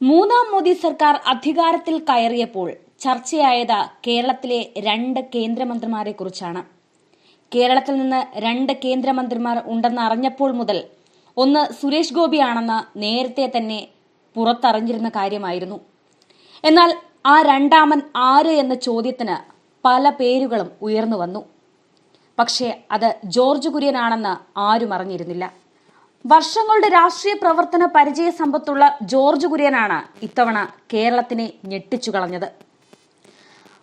മൂന്നാം മോദി സർക്കാർ അധികാരത്തിൽ കയറിയപ്പോൾ ചർച്ചയായത് കേരളത്തിലെ രണ്ട് കേന്ദ്രമന്ത്രിമാരെ കുറിച്ചാണ് കേരളത്തിൽ നിന്ന് രണ്ട് കേന്ദ്രമന്ത്രിമാർ ഉണ്ടെന്ന് അറിഞ്ഞപ്പോൾ മുതൽ ഒന്ന് സുരേഷ് ഗോപിയാണെന്ന് നേരത്തെ തന്നെ പുറത്തറിഞ്ഞിരുന്ന കാര്യമായിരുന്നു. എന്നാൽ ആ രണ്ടാമൻ ആര് എന്ന ചോദ്യത്തിന് പല പേരുകളും ഉയർന്നു വന്നു. പക്ഷേ അത് ജോർജ് കുര്യനാണെന്ന് ആരും അറിഞ്ഞിരുന്നില്ല. വർഷങ്ങളുടെ രാഷ്ട്രീയ പ്രവർത്തന പരിചയ സമ്പത്തുള്ള ജോർജ് കുര്യനാണ് ഇത്തവണ കേരളത്തിനെ ഞെട്ടിച്ചു കളഞ്ഞത്.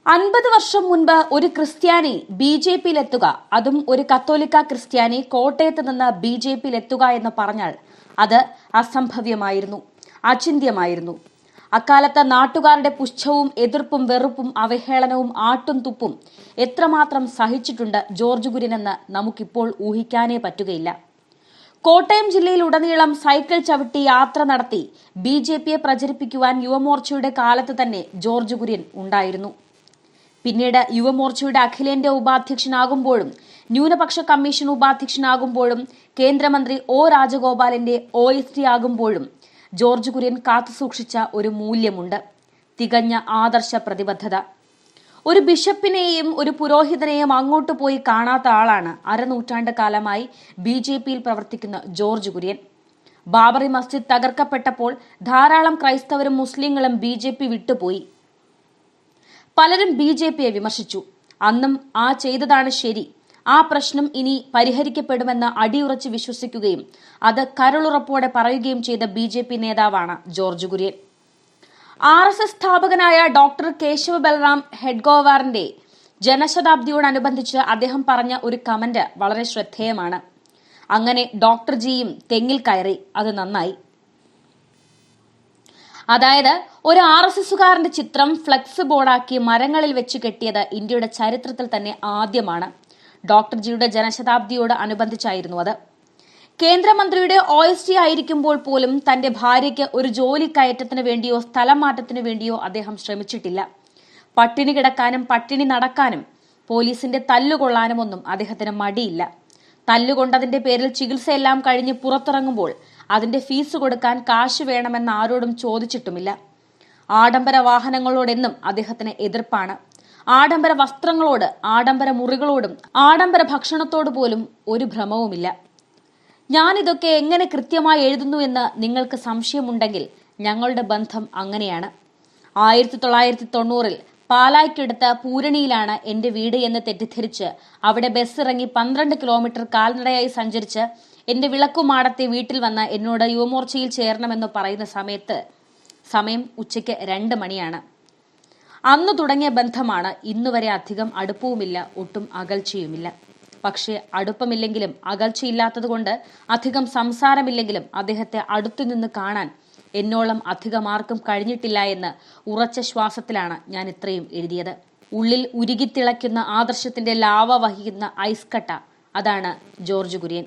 അൻപത് വർഷം മുൻപ് ഒരു ക്രിസ്ത്യാനി ബി ജെ പിയിലെത്തുക അതും ഒരു കത്തോലിക്ക ക്രിസ്ത്യാനി കോട്ടയത്ത് നിന്ന് ബി ജെ പിയിലെത്തുക എന്ന് പറഞ്ഞാൽ അത് അസംഭവ്യമായിരുന്നു അചിന്ത്യമായിരുന്നു. അക്കാലത്ത് നാട്ടുകാരുടെ പുച്ഛവും എതിർപ്പും വെറുപ്പും അവഹേളനവും ആട്ടും തുപ്പും എത്രമാത്രം സഹിച്ചിട്ടുണ്ട് ജോർജ് കുര്യനെന്ന് നമുക്കിപ്പോൾ ഊഹിക്കാനേ പറ്റുകയില്ല. കോട്ടയം ജില്ലയിൽ ഉടനീളം സൈക്കിൾ ചവിട്ടി യാത്ര നടത്തി ബി ജെ പിയെ പ്രചരിപ്പിക്കുവാൻ യുവമോർച്ചയുടെ കാലത്ത് തന്നെ ജോർജ് കുര്യൻ ഉണ്ടായിരുന്നു. പിന്നീട് യുവമോർച്ചയുടെ അഖിലേന്ത്യാ ഉപാധ്യക്ഷനാകുമ്പോഴും ന്യൂനപക്ഷ കമ്മീഷൻ ഉപാധ്യക്ഷനാകുമ്പോഴും കേന്ദ്രമന്ത്രി ഒ രാജഗോപാലിന്റെ ഒ എസ് ടി ആകുമ്പോഴും ജോർജ് കുര്യൻ കാത്തുസൂക്ഷിച്ച ഒരു മൂല്യമുണ്ട്. തികഞ്ഞ ആദർശ പ്രതിബദ്ധത. ഒരു ബിഷപ്പിനെയും ഒരു പുരോഹിതനെയും അങ്ങോട്ട് പോയി കാണാത്ത ആളാണ് അരനൂറ്റാണ്ട് കാലമായി ബി ജെ പിയിൽ പ്രവർത്തിക്കുന്ന ജോർജ് കുര്യൻ. ബാബറി മസ്ജിദ് തകർക്കപ്പെട്ടപ്പോൾ ധാരാളം ക്രൈസ്തവരും മുസ്ലിങ്ങളും ബി ജെ പി വിട്ടുപോയി. പലരും ബി ജെ പിയെ വിമർശിച്ചു. അന്നും ആ ചെയ്തതാണ് ശരി. ആ പ്രശ്നം ഇനി പരിഹരിക്കപ്പെടുമെന്ന് അടിയുറച്ച് വിശ്വസിക്കുകയും അത് കരളുറപ്പോടെ പറയുകയും ചെയ്ത ബി നേതാവാണ് George Kurian. R S S സ്ഥാപകനായ ഡോക്ടർ കേശവ ബൽറാം ഹെഡ്ഗോവാറിന്റെ ജനശതാബ്ദിയോടനുബന്ധിച്ച് അദ്ദേഹം പറഞ്ഞ ഒരു കമന്റ് വളരെ ശ്രദ്ധേയമാണ്. അങ്ങനെ ഡോക്ടർ ജിയും തെങ്ങിൽ കയറി. അത് നന്നായി. അതായത് ഒരു ആർ എസ് എസുകാരന്റെ ചിത്രം ഫ്ലെക്സ് ബോർഡാക്കി മരങ്ങളിൽ വെച്ച് കെട്ടിയത് ഇന്ത്യയുടെ ചരിത്രത്തിൽ തന്നെ ആദ്യമാണ്. ഡോക്ടർ ജിയുടെ ജനശതാബ്ദിയോട് അനുബന്ധിച്ചായിരുന്നു അത്. കേന്ദ്രമന്ത്രിയുടെ ഒ എസ് ടി ആയിരിക്കുമ്പോൾ പോലും തന്റെ ഭാര്യയ്ക്ക് ഒരു ജോലി കയറ്റത്തിന് വേണ്ടിയോ സ്ഥലം മാറ്റത്തിന് വേണ്ടിയോ അദ്ദേഹം ശ്രമിച്ചിട്ടില്ല. പട്ടിണി കിടക്കാനും പട്ടിണി നടക്കാനും പോലീസിന്റെ തല്ലുകൊള്ളാനും ഒന്നും അദ്ദേഹത്തിന് മടിയില്ല. തല്ലുകൊണ്ടതിന്റെ പേരിൽ ചികിത്സയെല്ലാം കഴിഞ്ഞ് പുറത്തിറങ്ങുമ്പോൾ അതിന്റെ ഫീസ് കൊടുക്കാൻ കാശ് വേണമെന്ന് ആരോടും ചോദിച്ചിട്ടുമില്ല. ആഡംബര വാഹനങ്ങളോടെന്നും അദ്ദേഹത്തിന് എതിർപ്പാണ്. ആഡംബര വസ്ത്രങ്ങളോട് ആഡംബര മുറികളോടും ആഡംബര ഭക്ഷണത്തോട് പോലും ഒരു ഭ്രമവുമില്ല. ഞാനിതൊക്കെ എങ്ങനെ കൃത്യമായി എഴുതുന്നു എന്ന് നിങ്ങൾക്ക് സംശയമുണ്ടെങ്കിൽ ഞങ്ങളുടെ ബന്ധം അങ്ങനെയാണ്. ആയിരത്തി തൊള്ളായിരത്തി തൊണ്ണൂറിൽ പാലായ്ക്കടുത്ത പൂരണിയിലാണ് എന്റെ വീട് എന്ന് തെറ്റിദ്ധരിച്ച് അവിടെ ബസ് ഇറങ്ങി പന്ത്രണ്ട് കിലോമീറ്റർ കാൽനടയായി സഞ്ചരിച്ച് എന്റെ വിളക്കുമാടത്തെ വീട്ടിൽ വന്ന് എന്നോട് യുവമോർച്ചയിൽ ചേരണമെന്ന് പറയുന്ന സമയത്ത് സമയം ഉച്ചയ്ക്ക് രണ്ട് മണിയാണ്. അന്ന് തുടങ്ങിയ ബന്ധമാണ് ഇന്നുവരെ അധികം അടുപ്പവുമില്ല ഒട്ടും അകൽച്ചയുമില്ല. പക്ഷേ അടുപ്പമില്ലെങ്കിലും അകൽച്ചയില്ലാത്തതുകൊണ്ട് അധികം സംസാരമില്ലെങ്കിലും അദ്ദേഹത്തെ അടുത്തുനിന്ന് കാണാൻ എന്നോളം അധികം ആർക്കും കഴിഞ്ഞിട്ടില്ല എന്ന് ഉറച്ച ശ്വാസത്തിലാണ് ഞാൻ ഇത്രയും എഴുതിയത്. ഉള്ളിൽ ഉരുകിത്തിളയ്ക്കുന്ന ആദർശത്തിന്റെ ലാവ വഹിക്കുന്ന ഐസ്കട്ട അതാണ് ജോർജ് കുര്യൻ.